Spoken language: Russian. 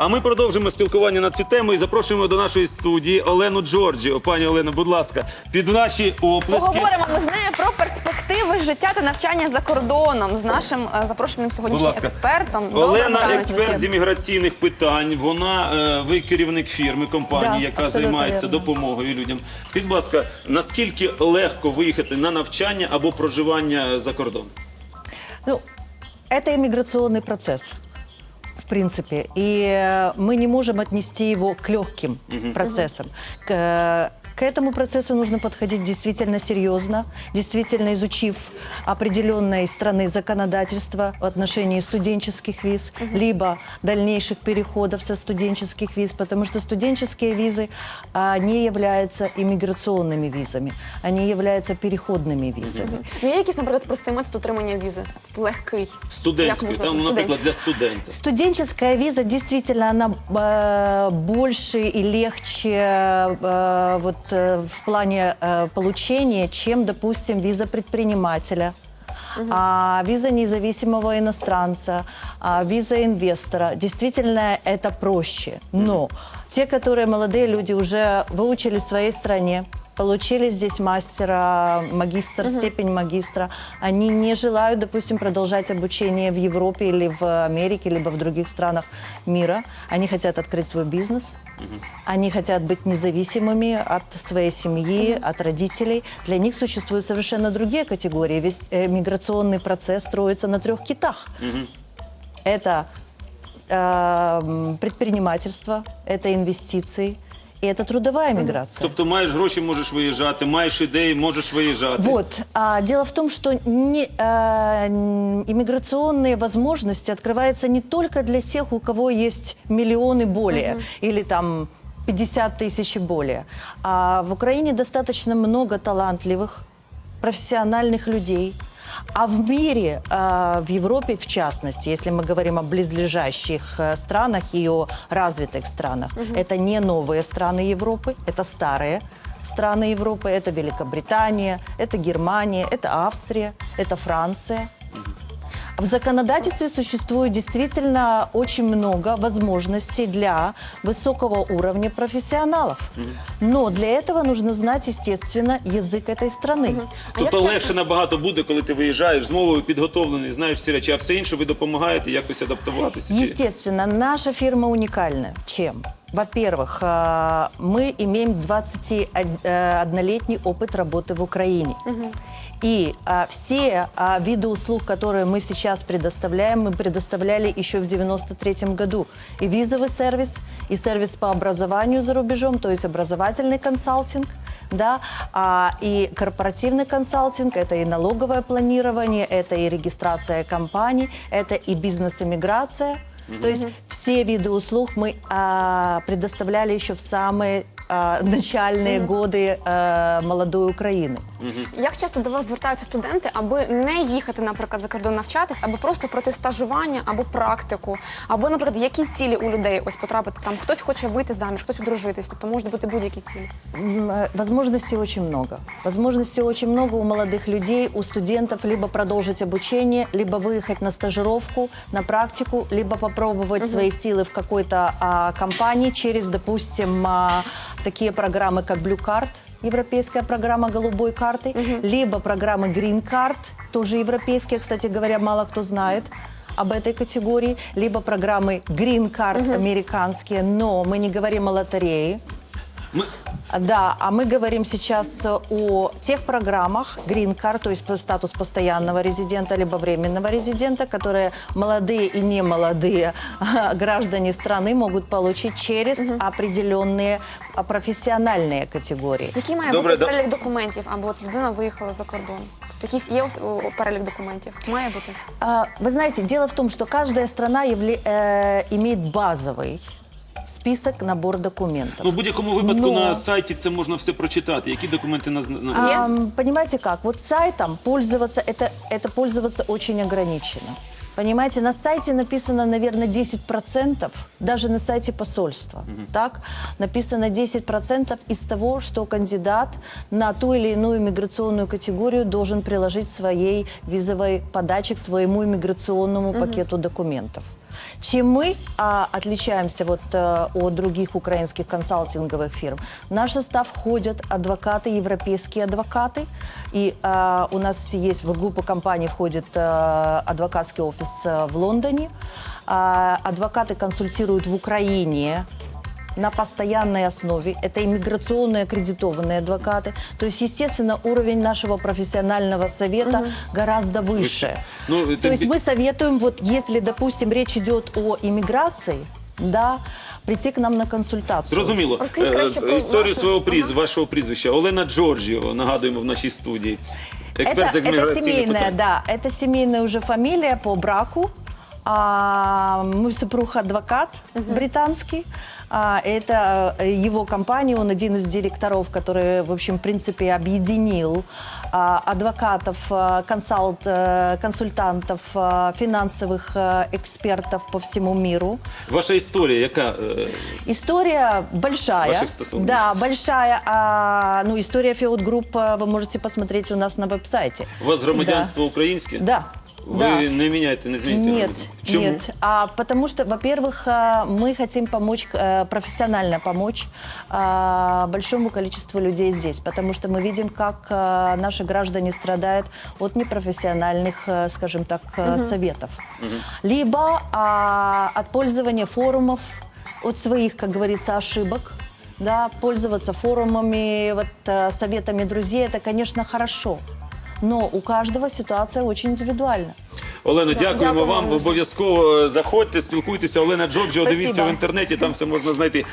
А ми продовжимо спілкування на цю тему і запрошуємо до нашої студії Олену Джорджіо. Пані Олено, будь ласка, під наші оплески. Поговоримо ми з нею про перспективи життя та навчання за кордоном з нашим е, запрошеним Будь сьогоднішнім ласка. експертом. Доброго Олена, ранку. експерт з імміграційних питань. Вона е, ви керівник фірми компанії, Да, яка абсолютно займається вірно. допомогою людям. Скажіть, будь ласка, наскільки легко виїхати на навчання або проживання за кордон? Ну, это иммиграционный процесс, принципе, и э, мы не можем отнести его к легким процессам. К, э, к этому процессу нужно подходить действительно серьезно, действительно изучив определенной страны законодательства в отношении студенческих виз, либо дальнейших переходов со студенческих виз, потому что студенческие визы а, не являются иммиграционными визами, они являются переходными визами. Ну, є якийсь, наприклад, простий метод отримання візи? Легкий. Можна- там, ну, наприклад, для студента. Студенческая виза действительно она э, больше и легче э, вот в плане э, получения, чем, допустим, виза предпринимателя. А виза независимого иностранца, а виза инвестора. Действительно, это проще. Но те, которые молодые люди уже выучили в своей стране, получили здесь мастера, магистр, степень магистра, они не желают, допустим, продолжать обучение в Европе или в Америке, либо в других странах мира. Они хотят открыть свой бизнес, они хотят быть независимыми от своей семьи, от родителей. Для них существуют совершенно другие категории. Весь э, миграционный процесс строится на трех китах. Это э, предпринимательство, это инвестиции и это трудовая миграция. Тобто маєш гроші, можеш виїжджати, маєш ідеї, можеш виїжджати. Вот. А, дело в том, что не, а, н- иммиграционные возможности открываются не только для тех, у кого есть миллионы более или там 50 тысяч и более. А в Украине достаточно много талантливых, профессиональных людей. а в мире, а, в Европе в частности, если мы говорим о близлежащих э, странах и о развитых странах, это не новые страны Европы, это старые страны Европы. Это Великобритания, это Германия, это Австрия, это Франция. В законодательстве существует действительно очень много возможностей для высокого уровня профессионалов. Но для этого нужно знать, естественно, язык этой страны. А як Тобто часто- легше набагато буде, коли ти виїжджаєш з мовою підготовлений, знаєш всі речі, а все інше ви допомагаєте якось адаптуватися. чи- Естественно, наша фирма уникальна. Чем? Во-первых, а, мы имеем 21-летний опыт работы в Украине. И а, все а, виды услуг, которые мы сейчас предоставляем, мы предоставляли еще в 93 году. И визовый сервис, и сервис по образованию за рубежом, то есть образовательный консалтинг, да, а, и корпоративный консалтинг, это и налоговое планирование, это и регистрация компаний, это и бизнес-иммиграция. То есть все виды услуг мы а, предоставляли еще в самые а, начальные годы а, молодой Украины. Як часто до вас звертаються студенти, аби не їхати, наприклад, за кордон навчатись, або просто пройти стажування або практику, або, наприклад, які цілі у людей ось потрапити там? Хтось хоче вийти заміж, хтось одружитись, тобто можуть бути будь-які цілі. М, э, Возможностей очень много. Возможностей очень много у молодых людей, у студентов либо продолжить обучение, либо выехать на стажировку, на практику, либо попробовать свои силы в какой-то а, компании через, допустим, а, такие программы, как Blue Card, европейская программа голубой карты, либо программы Green Card, тоже европейские, кстати говоря, мало кто знает об этой категории, либо программы Green Card американские, но мы не говорим о лотерее, Ми... да, а мы говорим сейчас э, о тех программах Green Card, то есть по- статус постоянного резидента либо временного резидента, которые молодые и немолодые граждане страны могут получить через определенные а, профессиональные категории. Який має Добре, бути да- перелік документів, або от людина виїхала за кордон? Тобто якийсь є о, о, перелік документів? Має бути. А, Вы знаете, дело в том, что каждая страна явля- э, имеет базовый список, набор документов. Ну, в будь-якому випадку Но- на сайті це можна все прочитати. Які документи на, на... Є? Ам, понимаете как? Вот сайтом пользоваться, это, это пользоваться очень ограничено. Понимаете, на сайте написано, наверное, 10%, даже на сайте посольства, так? Написано 10% из того, что кандидат на ту или иную миграционную категорию должен приложить своей визовой подаче к своему иммиграционному пакету документов. Чем мы а, отличаемся вот, э, от других украинских консалтинговых фирм? В наш состав входят адвокаты, европейские адвокаты. И а, у нас есть в группу компаний входит э, адвокатский офис э, в Лондоне. А, адвокаты консультируют в Украине на постоянной основе. Это иммиграционные аккредитованные адвокаты. То есть, естественно, уровень нашего профессионального совета гораздо выше. Ну, То это есть би- мы советуем, вот если, допустим, речь идет о иммиграции, да, прийти к нам на консультацию. Зрозуміло. Розкажіть Е, краще про Історію вашу- свого пріз... вашого прізвища. Олена Джорджіо, нагадуємо в нашій студії. Експерт з это, это міграційних семейная, питань. да, это семейная уже фамилия по браку. А, мой супруг адвокат британский. А, это э, его компания, он один из директоров, который, в общем, в принципе, объединил а, адвокатов, а, консалт, э, консультантов, а, финансовых э, экспертов по всему миру. Ваша історія, яка е, История большая. Ваших стосовных. Да, большая. А, ну, история Феод Групп а, вы можете посмотреть у нас на веб-сайте. у вас громадянство українське? Да. Ви да. не міняєте, не зміните? Нет, громадянство? Чому? нет. А, потому что, во-первых, а, мы хотим помочь, э, профессионально помочь а, большому количеству людей здесь, потому что мы видим, как а, наши граждане страдают от непрофессиональных, э, скажем так, э, советов. Либо а, от пользования форумов, от своих, как говорится, ошибок. Да, пользоваться форумами, вот, э, советами друзей, это, конечно, хорошо. Но у каждого ситуация очень индивидуальна. Олено, дякуємо дякуємо вам. дуже. Обов'язково заходьте, спілкуйтеся. Олена Джорджіо, Спасибо. дивіться в інтернеті, там все можна знайти.